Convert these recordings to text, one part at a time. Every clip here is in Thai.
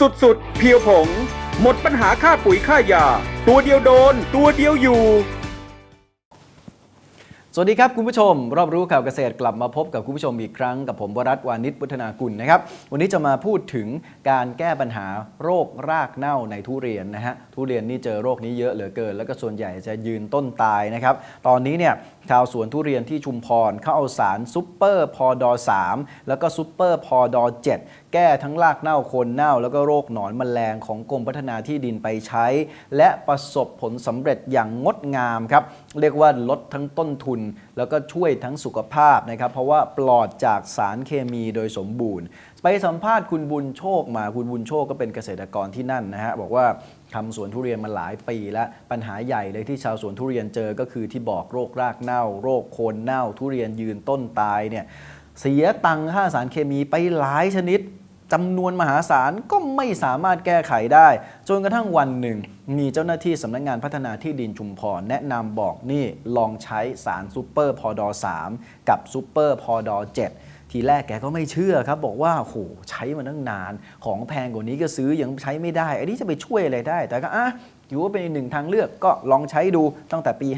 สุดๆ เพียวผง หมดปัญหาค่าปุ๋ยค่ายา ตัวเดียวโดน ตัวเดียวอยู่ สวัสดีครับคุณผู้ชม รอบรู้ข่าวเกษตรกลับมาพบกับคุณผู้ชมอีกครั้งกับผมวรัตวานิชพุฒนากุลนะครับ วันนี้จะมาพูดถึงการแก้ปัญหาโรครากเน่าในทุเรียนนะฮะทุเรียนนี่เจอโรคนี้เยอะเหลือเกิน แล้วก็ส่วนใหญ่จะยืนต้นตายนะครับ ตอนนี้เนี่ย ชาวสวนทุเรียนที่ชุมพรเขาเอาสารซุปเปอร์พอดอ3แล้วก็ซุปเปอร์พอดอ7แก้ทั้งรากเน่าโคนเน่า แล้วก็โรคหนอนแมลงของกรมพัฒนาที่ดินไปใช้ และประสบผลสำเร็จอย่างงดงามครับ เรียกว่าลดทั้งต้นทุน แล้วก็ช่วยทั้งสุขภาพนะครับ เพราะว่าปลอดจากสารเคมีโดยสมบูรณ์ ไปสัมภาษณ์คุณบุญโชคมาคุณบุญโชคก็เป็นเกษตรกรที่นั่นนะฮะบอกว่าทำสวนทุเรียนมาหลายปีแล้ว ปัญหาใหญ่เลยที่ชาวสวนทุเรียนเจอก็คือที่บอกโรครากเน่า โรคโคนเน่า ทุเรียนยืนต้นตายเนี่ยเสียตังค่าสารเคมีไปหลายชนิดจำนวนมหาศาลก็ไม่สามารถแก้ไขได้ จนกระทั่งวันหนึ่ง มีเจ้าหน้าที่สำนักงงานพัฒนาที่ดินชุมพร แนะนำบอกนี่ลองใช้สารซูเปอร์พอดอ3กับซูเปอร์พอดอ7 ทีแรกแกก็ไม่เชื่อครับ บอกว่าโหใช้มาตั้งนาน ของแพงกว่านี้ก็ซื้อยังใช้ไม่ได้ อันนี้จะไปช่วยอะไรได้ แต่ก็อะอยู่ว่าเป็นหนึ่งทางเลือกก็ลองใช้ดูตั้งแต่ปี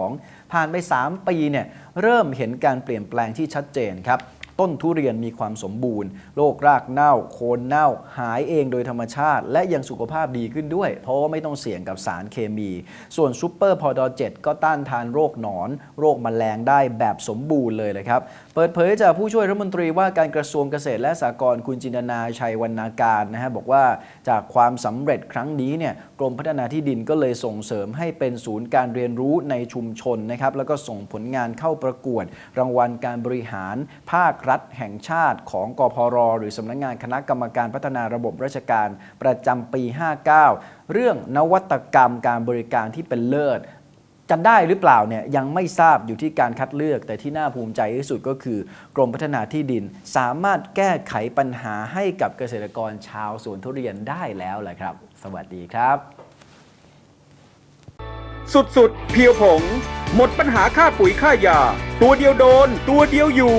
52 ผ่านไป 3 ปีเนี่ยเริ่มเห็นการเปลี่ยนแปลงที่ชัดเจนครับ ต้นทุเรียนมีความสมบูรณ์โรครากเน่า โคนเน่าหายเองโดยธรรมชาติ และยังสุขภาพดีขึ้นด้วย เพราะว่าไม่ต้องเสี่ยงกับสารเคมี ส่วนซูเปอร์พอดอ7ก็ต้านทานโรคหนอน โรคมแมลงได้แบบสมบูรณ์เลยเลยครับ เปิดเผยจากผู้ช่วยรัฐมนตรีว่าการกระทรวงเกษตรและสหกรณ์คุณจินนาชัยวรรณาการนะฮะบอกว่าจากความสำเร็จครั้งนี้เนี่ยกรมพัฒนาที่ดินก็เลยส่งเสริมให้เป็นศูนย์การเรียนรู้ในชุมชนนะครับแล้วก็ส่งผลงานเข้าประกวด รางวัลการบริหารภาครัฐแห่งชาติของกพร หรือสำนักงานคณะกรรมการพัฒนาระบบราชการประจำปี 59 เรื่องนวัตกรรมการบริการที่เป็นเลิศจะได้หรือเปล่าเนี่ยยังไม่ทราบอยู่ที่การคัดเลือก แต่ที่น่าภูมิใจที่สุดก็คือกรมพัฒนาที่ดิน สามารถแก้ไขปัญหาให้กับเกษตรกรชาวสวนทุเรียนได้แล้วแหละครับ สวัสดีครับ สุดๆ เพียวผง หมดปัญหาค่าปุ๋ยค่ายา ตัวเดียวโดน ตัวเดียวอยู่